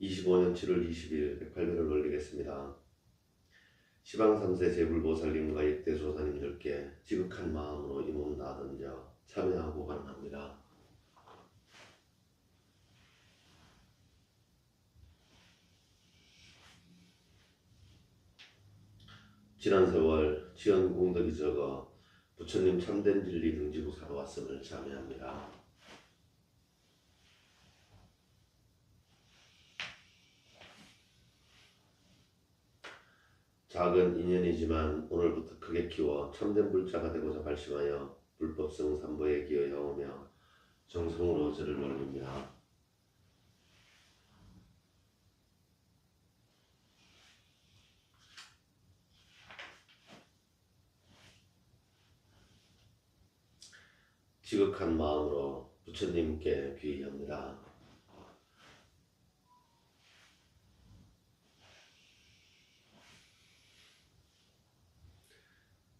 25년 7월 20일 108배를 올리겠습니다. 시방 3세 제불보살님과 역대 조사님들께 지극한 마음으로 이몸다 던져 참여하고 반합니다. 지난 세월 지연 공덕이 적어 부처님 참된 진리 등지고 살아왔음을 자매합니다. 작은 인연이지만 오늘부터 크게 키워 참된 불자가 되고자 발심하여 불법성 삼보에 기여하오며 정성으로 저를 올립니다. 지극한 마음으로 부처님께 귀의합니다.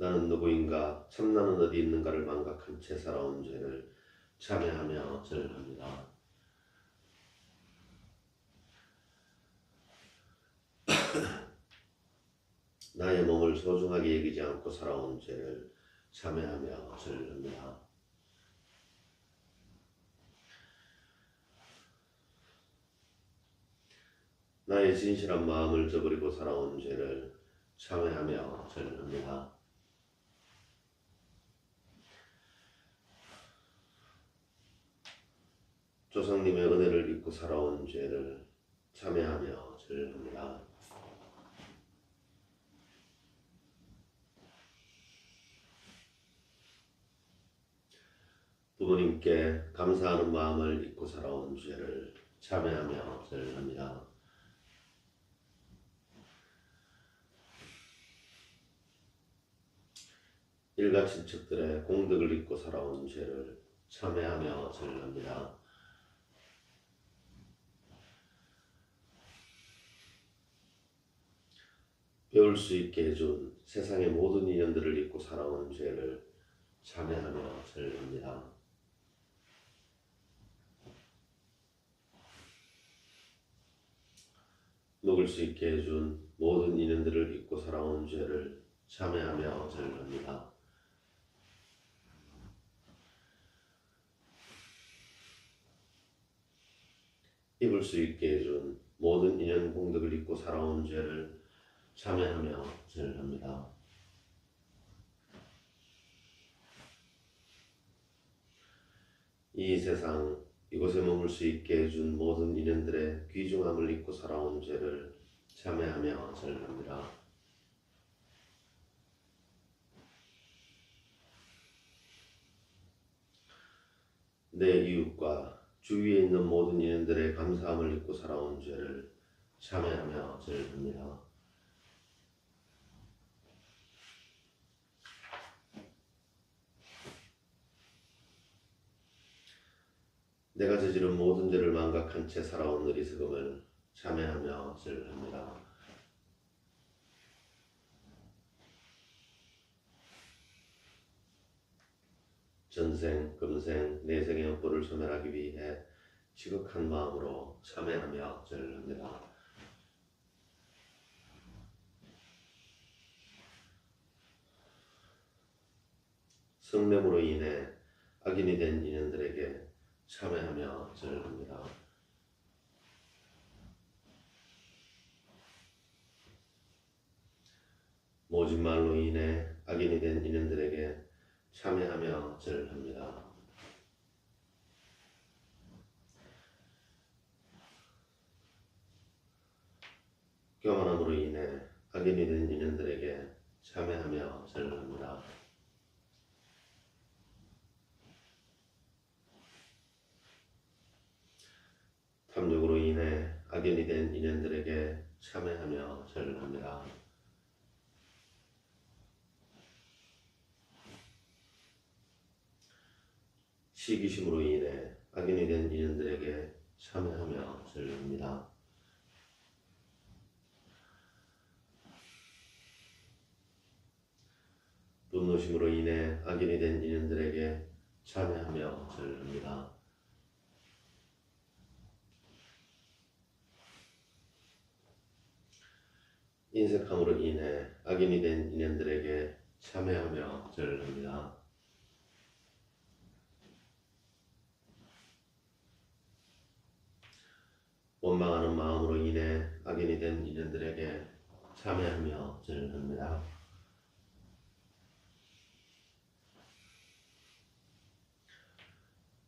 나는 누구인가, 참나는 어디 있는가를 망각한 채 살아온 죄를 참회하며 절합니다. 나의 몸을 소중하게 여기지 않고 살아온 죄를 참회하며 절합니다. 나의 진실한 마음을 저버리고 살아온 죄를 참회하며 절합니다. 조상님의 은혜를 잊고 살아온 죄를 참회하며 절합니다. 부모님께 감사하는 마음을 잊고 살아온 죄를 참회하며 절합니다. 일가 친척들의 공덕을 잊고 살아온 죄를 참회하며 절합니다. 배울 수 있게 해준 세상의 모든 인연들을 잊고 살아온 죄를 참회하며 절합니다. 먹을 수 있게 해준 모든 인연들을 잊고 살아온 죄를 참회하며 절합니다. 입을 수 있게 해준 모든 인연 공덕을 잊고 살아온 죄를 참회하며 절합니다. 이 세상 이곳에 머물 수 있게 해준 모든 인연들의 귀중함을 잊고 살아온 죄를 참회하며 절합니다. 내 이웃과 주위에 있는 모든 인연들의 감사함을 잊고 살아온 죄를 참회하며 절합니다. 내가 저지른 모든 죄를 망각한 채 살아온 어리석음을 참회하며 절합니다. 전생, 금생, 내생의 업보를 소멸하기 위해 지극한 마음으로 참회하며 절합니다. 성냄으로 인해 악인이 된 인연들에게 참회하며 절합니다. 모진 말로 인해 악인이 된 인연들에게 참회하며 절합니다. 교만함으로 인해 악인이 된 인연들에게 참회하며 절합니다. 악연이 된 인연들에게 참회하며 절합니다. 시기심으로 인해 악연이 된 인연들에게 참회하며 절합니다. 분노심으로 인해 악연이 된 인연들에게 참회하며 절합니다. 인색함으로 인해 악인이 된 인연들에게 참회하며 절합니다. 원망하는 마음으로 인해 악인이 된 인연들에게 참회하며 절합니다.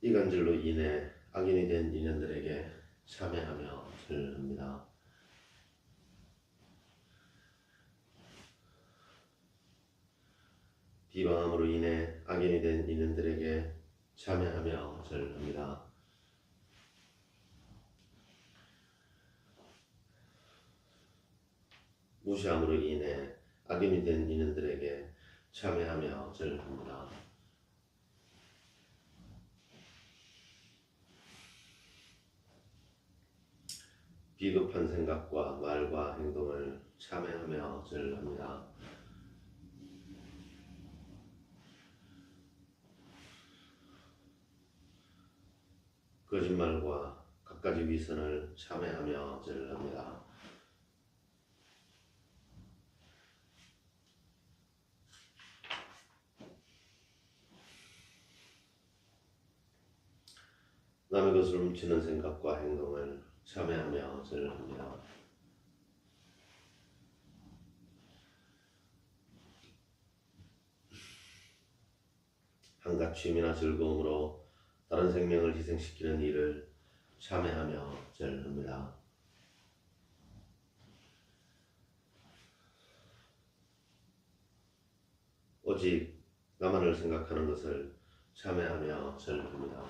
이간질로 인해 악인이 된 인연들에게 참회하며 절합니다. 비방함으로 인해 악인이 된 인연들에게 참회하며 절합니다. 무시함으로 인해 악인이 된 인연들에게 참회하며 절합니다. 비겁한 생각과 말과 행동을 참회하며 절합니다. 거짓말과 갖가지 위선을 참회하며 절합니다. 남의 것을 훔치는 생각과 행동을 참회하며 절합니다. 한갓 취미나 즐거움으로 다른 생명을 희생시키는 일을 참회하며 절합니다. 오직 나만을 생각하는 것을 참회하며 절합니다.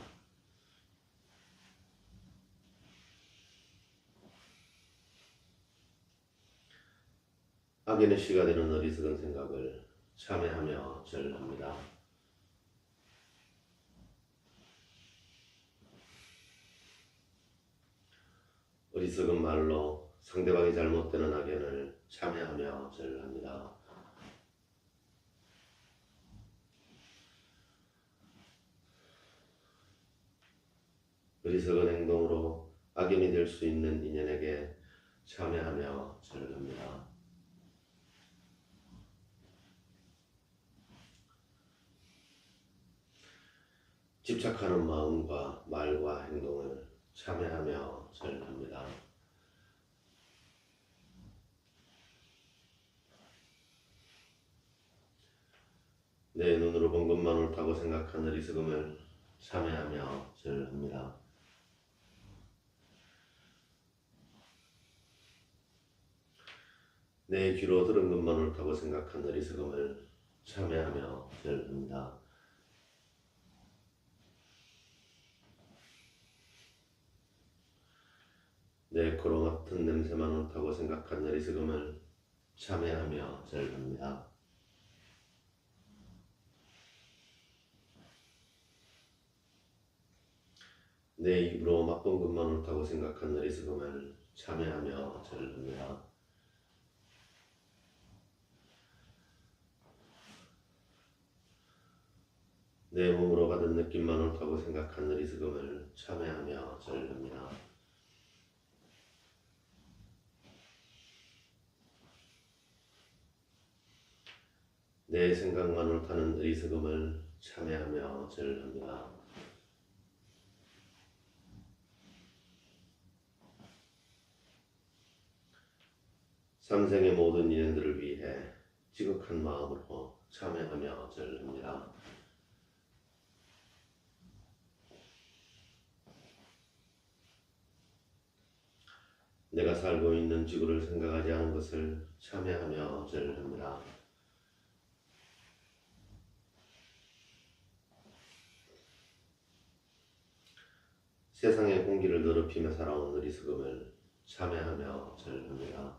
악인의 씨가 되는 어리석은 생각을 참회하며 절합니다. 어리석은 말로 상대방이 잘못되는 악연을 참회하며 절합니다. 어리석은 행동으로 악연이 될 수 있는 인연에게 참회하며 절합니다. 집착하는 마음과 말과 행동을 참회하며 절합니다. 내 눈으로 본 것만 옳다고 생각한 어리석음을 참회하며 절합니다. 내 귀로 들은 것만 옳다고 생각한 어리석음을 참회하며 절합니다. 내 코로 맡은 냄새만 옳다고 생각한 어리석음을 참회하며 절합니다. 내 입으로 맛본 것만 옳다고 생각한 어리석음을 참회하며 절합니다. 내 몸으로 받은 느낌만 옳다고 생각한 어리석음을 참회하며 절합니다. 내 생각만 옳다는 어리석음을 참회하며 절합니다. 삼생의 모든 인연들을 위해 지극한 마음으로 참회하며 절합니다. 내가 살고 있는 지구를 생각하지 않은 것을 참회하며 절합니다. 세상의 공기를 더럽히며 살아온 어리석음을 참여하며 절합니다.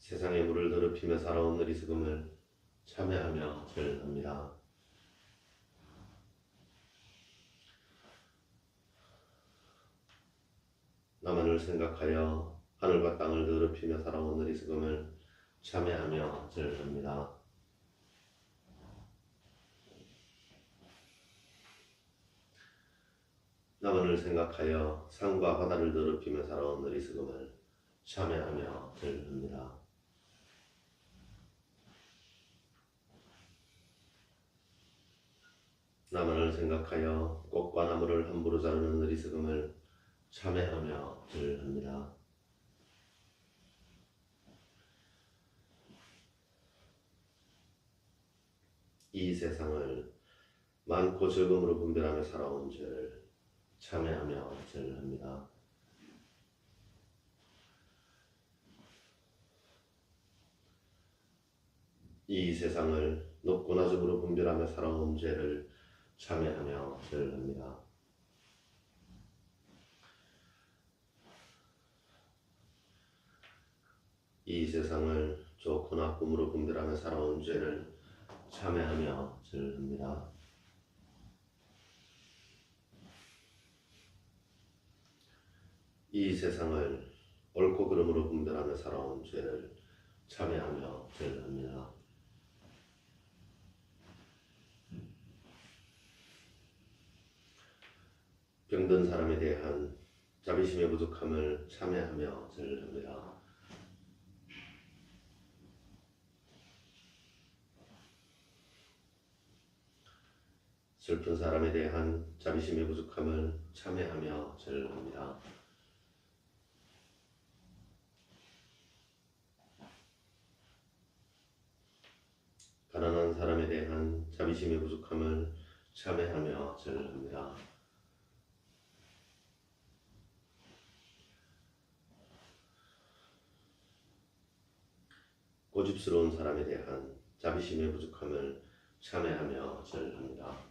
세상의 물을 더럽히며 살아온 어리석음을 참여하며 절합니다. 나만을 생각하여 하늘과 땅을 더럽히며 살아온 어리석음을 참여하며 절합니다. 나만을 생각하여 산과 바다를 더럽히며 살아온 어리석음을 참여하며 절합니다. 나만을 생각하여 꽃과 나무를 함부로 자르는 어리석음을 참여하며 절합니다. 이 세상을 많고 적음으로 분별하며 살아온 죄를 참여하며 절합니다. 이 세상을 높고 낮음으로 분별하며 살아온 죄를 참여하며 절합니다. 이 세상을 좋고 나쁨으로 분별하며 살아온 죄를 참여하며 절합니다. 이 세상을 옳고 그름으로 분별하며 살아온 죄를 참여하며 절합니다. 병든 사람에 대한 자비심의 부족함을 참여하며 절합니다. 슬픈 사람에 대한 자비심의 부족함을 참여하며 절합니다. 가난한 사람에 대한 자비심의 부족함을 참여하며 절합니다. 고집스러운 사람에 대한 자비심의 부족함을 참여하며 절합니다.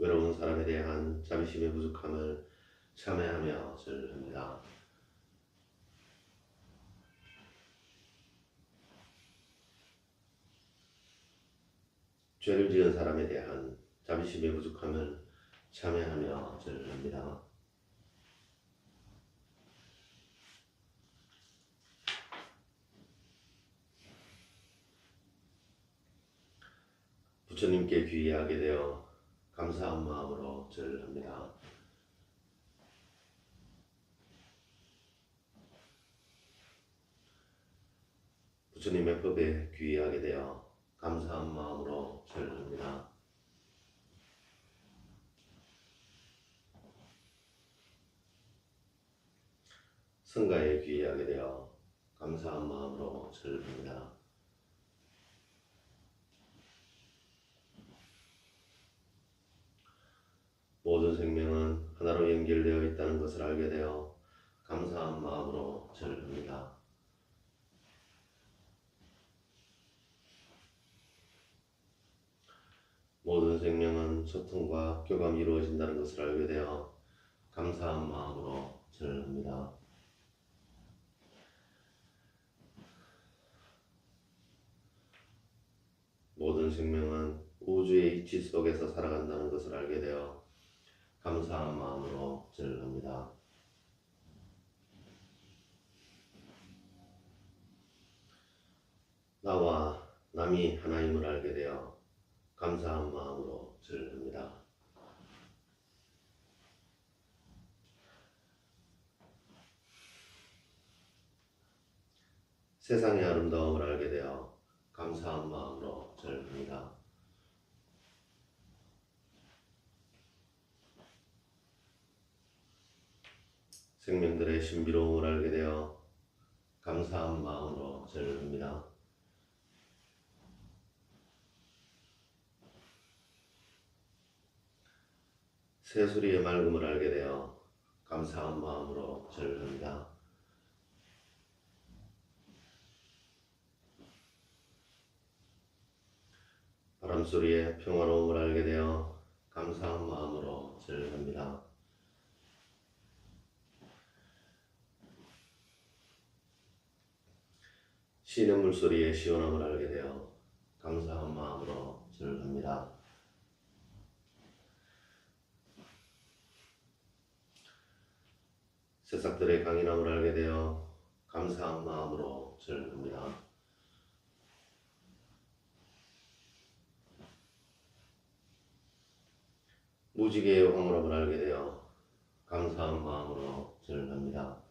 외로운 사람에 대한 자비심의 부족함을 참여하며 절합니다. 죄를 지은 사람에 대한 자비심의 부족함을 참여하며 절합니다. 부처님께 귀의하게 되어 감사한 마음으로 절합니다. 부처님의 법에 귀의하게 되어 감사한 마음으로 절합니다. 성가에 귀의하게 되어 감사한 마음으로 절합니다. 모든 생명은 하나로 연결되어 있다는 것을 알게 되어 감사한 마음으로 절합니다. 모든 생명은 소통과 교감이 이루어진다는 것을 알게 되어 감사한 마음으로 절합니다. 모든 생명은 우주의 이치 속에서 살아간다는 것을 알게 되어 감사한 마음으로 절합니다. 나와 남이 하나임을 알게 되어 감사한 마음으로 절합니다. 세상의 아름다움을 알게 되어 감사한 마음으로 절합니다. 생명들의 신비로움을 알게 되어 감사한 마음으로 절합니다. 새소리의 맑음을 알게 되어 감사한 마음으로 절합니다. 바람소리의 평화로움을 알게 되어 감사한 마음으로 절합니다. 시냇 물소리에 시원함을 알게 되어 감사한 마음으로 절합니다. 새싹들의 강인함을 알게 되어 감사한 마음으로 절합니다. 무지개의 황홀함을 알게 되어 감사한 마음으로 절합니다.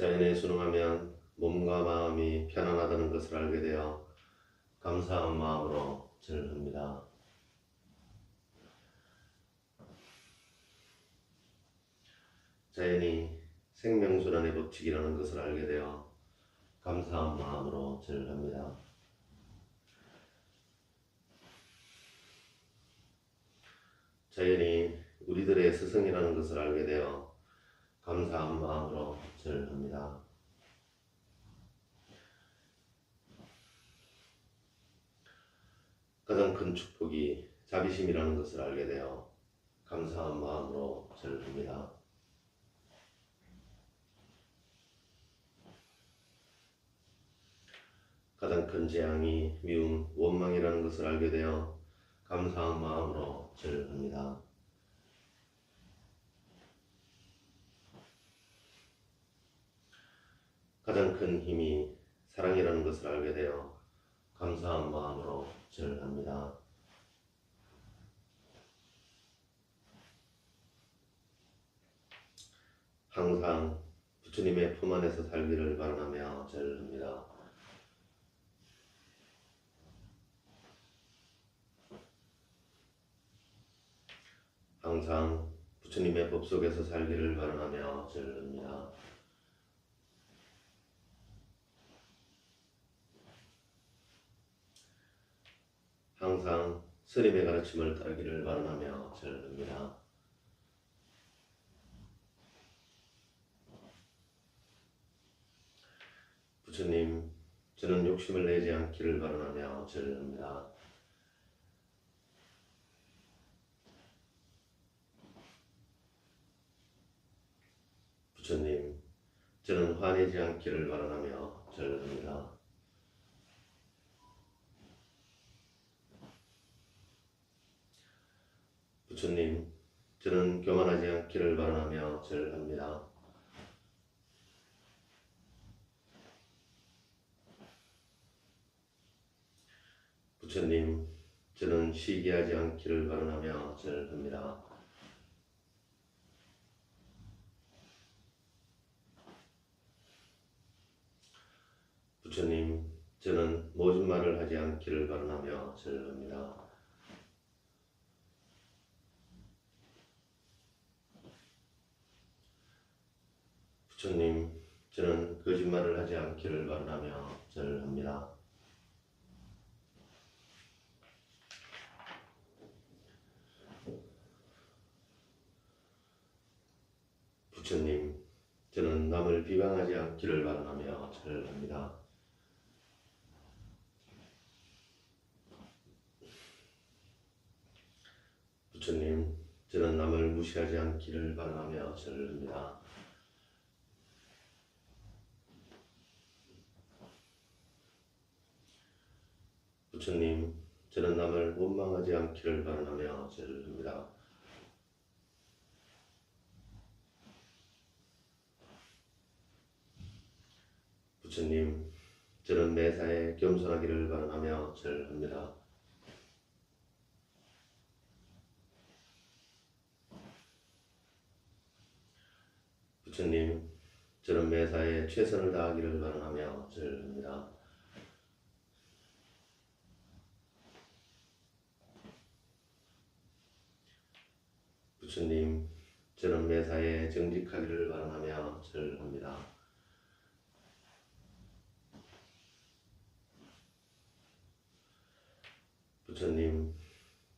자연에 순응하면 몸과 마음이 편안하다는 것을 알게 되어 감사한 마음으로 절합니다. 자연이 생명순환의 법칙이라는 것을 알게 되어 감사한 마음으로 절합니다. 자연이 우리들의 스승이라는 것을 알게 되어 감사한 마음으로 절 합니다. 가장 큰 축복이 자비심이라는 것을 알게 되어 감사한 마음으로 절합니다. 가장 큰 재앙이 미움, 원망이라는 것을 알게 되어 감사한 마음으로 절합니다. 가장 큰 힘이 사랑이라는 것을 알게 되어 감사한 마음으로 절합니다. 항상 부처님의 품 안에서 살기를 바라며 절합니다. 항상 부처님의 법 속에서 살기를 바라며 절합니다. 항상 스님의 가르침을 따르기를 바라며 절합니다. 부처님, 저는 욕심을 내지 않기를 바라며 절합니다. 부처님, 저는 화내지 않기를 바라며 절합니다. 부처님, 저는 교만하지 않기를 바라며 절합니다. 부처님, 저는 시기하지 않기를 바라며 절합니다. 부처님, 저는 모진 말을 하지 않기를 바라며 절합니다. 부처님, 저는 거짓말을 하지 않기를 바라며 절합니다. 부처님, 저는 남을 비방하지 않기를 바라며 절합니다. 부처님, 저는 남을 무시하지 않기를 바라며 절합니다. 부처님, 저는 남을 원망하지 않기를 바라며 절합니다. 부처님, 저는 매사에 겸손하기를 바라며 절합니다. 부처님, 저는 매사에 최선을 다하기를 바라며 절합니다. 부처님 저는 매사에 정직하기를 바라며 절을 합니다. 부처님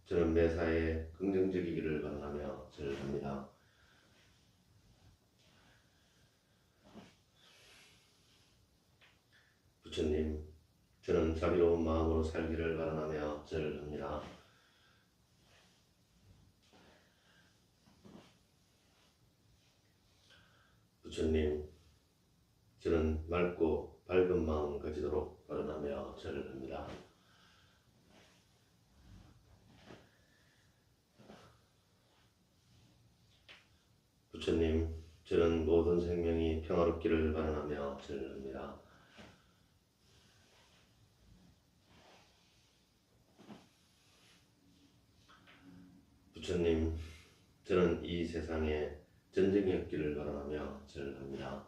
저는 매사에 긍정적이기를 바라며 절을 합니다. 부처님 저는 자비로운 마음으로 살기를 바라며 절을 합니다. 부처님, 저는 맑고 밝은 마음 가지도록 바라며 절합니다. 부처님, 저는 모든 생명이 평화롭기를 바라며 절합니다. 부처님, 저는 이 세상에 전쟁이 없기를 바라며 절합니다.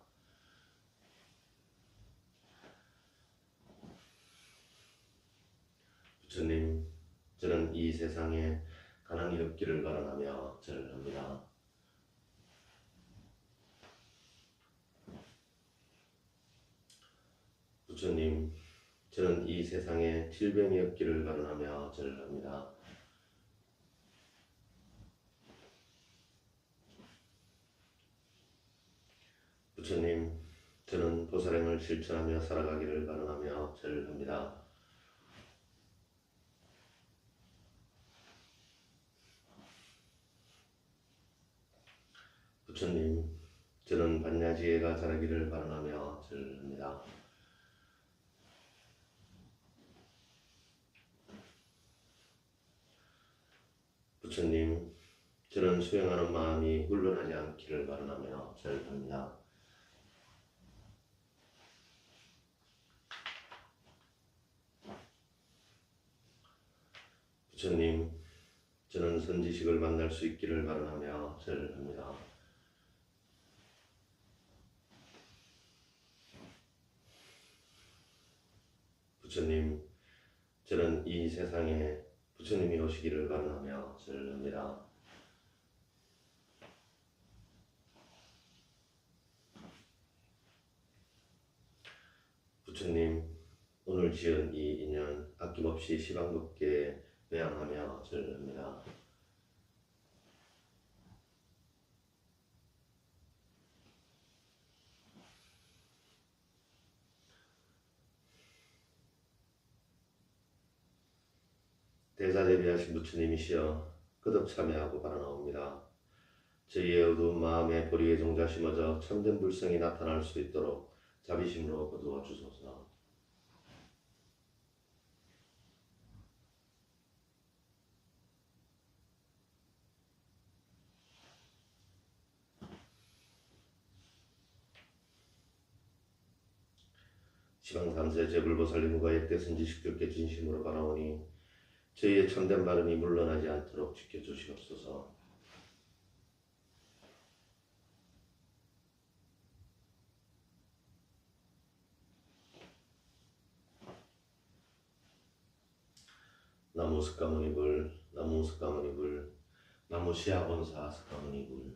부처님, 저는 이 세상에 가난이 없기를 바라며 절합니다. 부처님, 저는 이 세상에 질병이 없기를 바라며 절합니다. 부처님, 저는 보살행을 실천하며 살아가기를 바라며 절합니다. 부처님, 저는 반야지혜가 자라기를 바라며 절합니다. 부처님, 저는 수행하는 마음이 물러나지 않기를 바라며 절합니다. 부처님, 저는 선지식을 만날 수 있기를 바라며 절합니다. 부처님, 저는 이 세상에 부처님이 오시기를 바라며 절합니다. 부처님, 오늘 지은 이 인연 아낌없이 시방겁게 배양하며 절합니다. 대사 대비하신 부처님이시여 거듭 참여하고 바라나옵니다. 저희의 어두운 마음에 보리의 종자 심어져 참된 불성이 나타날 수 있도록 자비심으로 거두어 주소서. 시방 삼세 제불보살님과 역대 선지식들께 진심으로 바라오니 저희의 참된 발음이 물러나지 않도록 지켜주시옵소서. 나무 스카모니불, 나무 스카모니불, 나무 시아본사 스카모니불.